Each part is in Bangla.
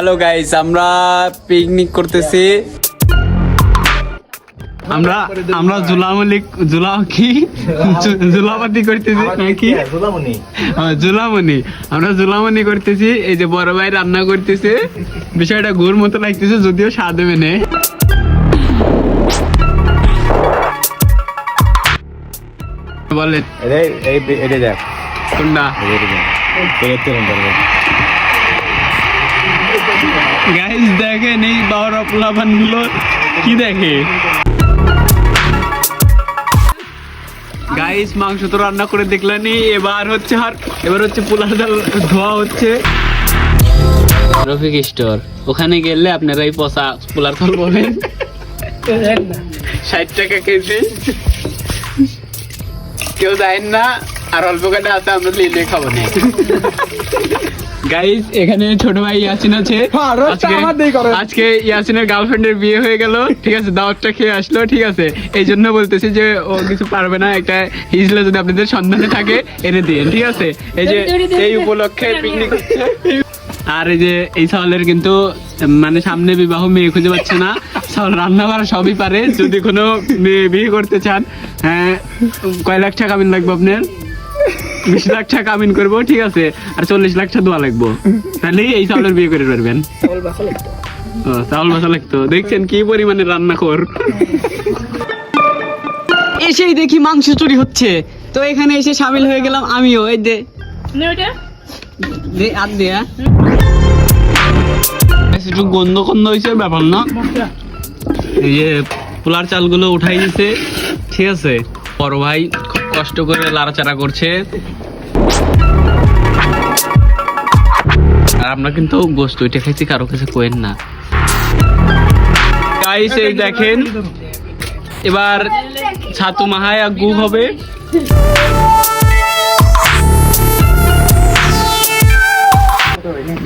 হ্যালো গাইস আমরা পিকনিক করতেছি। আমরা আমরা জুলামলি জুলা কি? জুলাপাতি করতেছি নাকি? হ্যাঁ, জুলামনি। আমরা জুলামনি করতেছি এই যে বড় ভাই রান্না করতেছে। বিষয়টা গুড় মতো লাগতেছে যদিও স্বাদ মেনে বলেন। এটা দেখ। কোনটা? গাইস দেখেন এই বাবার পোলাপানগুলো কি দেখে? গাইস মাংস তো রান্না করে দেখলেনি এবার হচ্ছে আর এবার হচ্ছে পোলার ডাল ধোয়া হচ্ছে। রফিক স্টোর, ওখানে গেলে আপনারা এই পচা পোলার ফল পাবেন। ষাট টাকা কেজি। কেউ দেয় না, আর অল্প কটা আছে, আমরা লিলে খাব না। গাইস এখানে ছোট ভাই ইয়াসিন আছে। আজকে- আজকে ইয়াসিনের গার্লফ্রেন্ডের বিয়ে হয়ে গেল ঠিক আছে? দাওয়াতটা খেয়ে আসলো ঠিক আছে? এই জন্য বলতেছি যে ও কিছু পারবে না একটা হিজলা যদি আপনাদের সন্ধানে থাকে এনে দিয়ে ঠিক আছে? এই যে এই উপলক্ষে পিকনিক হচ্ছে। আর এই যে এই সাওয়ালের কিন্তু মানে সামনে বিবাহ মেয়ে খুঁজে পাচ্ছে না। সাওয়াল রান্না বাড়া সবই পারে যদি কোনো মেয়ে বিয়ে করতে চান হ্যাঁ কয় লাখ টাকা আমিন লাগবে আপনার? বিশ লাখ টাকা আমিন করব ঠিক আছে? আর চল্লিশ লাখ টাকা দোয়া লাগবো। তাহলে এই চাউলের বিয়ে করে পারবেন ও, চাউল লাগতো। দেখছেন কি পরিমাণে রান্না কর এসেই দেখি মাংস চুরি হচ্ছে। তো এখানে এসে সামিল হয়ে গেলাম আমিও। এই দে। আর দে। একটু গন্ধ গন্ধ হয়েছে ব্যাপার না। এই যে পোলার চালগুলো উঠাই দিছে ঠিক আছে? বড় ভাই কষ্ট করে লাড়াচাড়া করছে। আর আমরা কিন্তু গোস্ত ওইটা খাইছি কারও কাছে কোয়েন না। গাইস এই দেখেন, এবার ছাতু মাহায় গু হবে।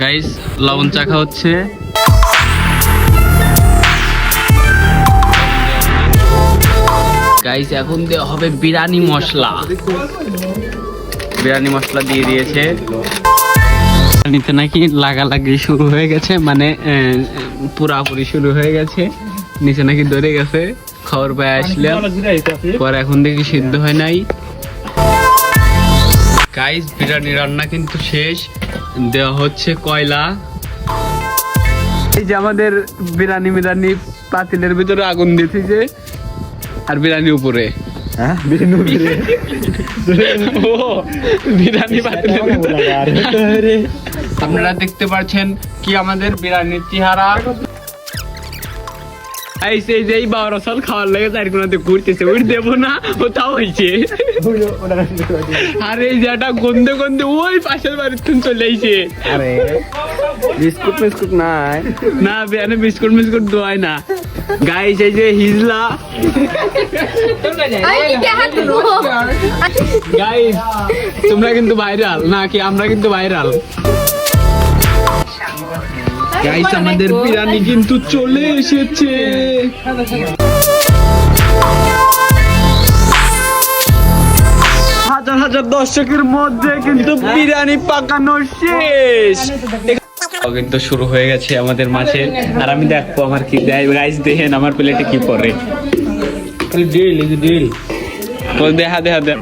গাইস লবণ চাখা হচ্ছে। গাইস এখন দেওয়া হবে বিরিয়ানি মশলা। বিরিয়ানি মশলা দিয়ে দিয়েছে। নিতে নাকি লাগালাগি শুরু হয়ে গেছে মানে পুরাপুরি শুরু হয়ে গেছে। নিচে নাকি ধরে গেছে, খবর পায় আসলাম। পরে এখন দেখি সিদ্ধ হয় নাই। গাইস বিরিয়ানি রান্না কিন্তু শেষ। দেওয়া হচ্ছে কয়লা। এই যে আমাদের বিরিয়ানি বিরিয়ানি পাতিলের ভিতরে আগুন দিতেছে। আর বিরিয়ানি উপরে। হ্যাঁ? ও বিরিয়ানি পাতিলের আপনারা দেখতে পাচ্ছেন কি আমাদের বিরিয়ানির চেহারা। এই সেই যে এই বারো সাল খাওয়ার লাগে চার কোনাতে ঘুরতেছে উঠ দেবো না ও তাও হয়েছে। আর এই যেটা গন্ধে গন্ধে ওই পাশের বাড়ির থেকে চলে আইছে। আরে বিস্কুট বিস্কুট নাই। না বিয়ানে বিস্কুট মিস্কুট দোয়ায় না। গাইস এই যে হিজলা। গাইস তোমরা কিন্তু ভাইরাল নাকি আমরা কিন্তু ভাইরাল গাইস আমাদের বিরিয়ানি কিন্তু চলে এসেছে। হাজার হাজার দর্শকের মধ্যে কিন্তু বিরিয়ানি পাকানো শেষ। কিন্তু শুরু হয়ে গেছে আমাদের মাঝে। আর আমি দেখব আমার কি দেয়। গাইস দেখেন আমার প্লেটে কি পরে ডিল ডিল দেখা দেখা দেখ।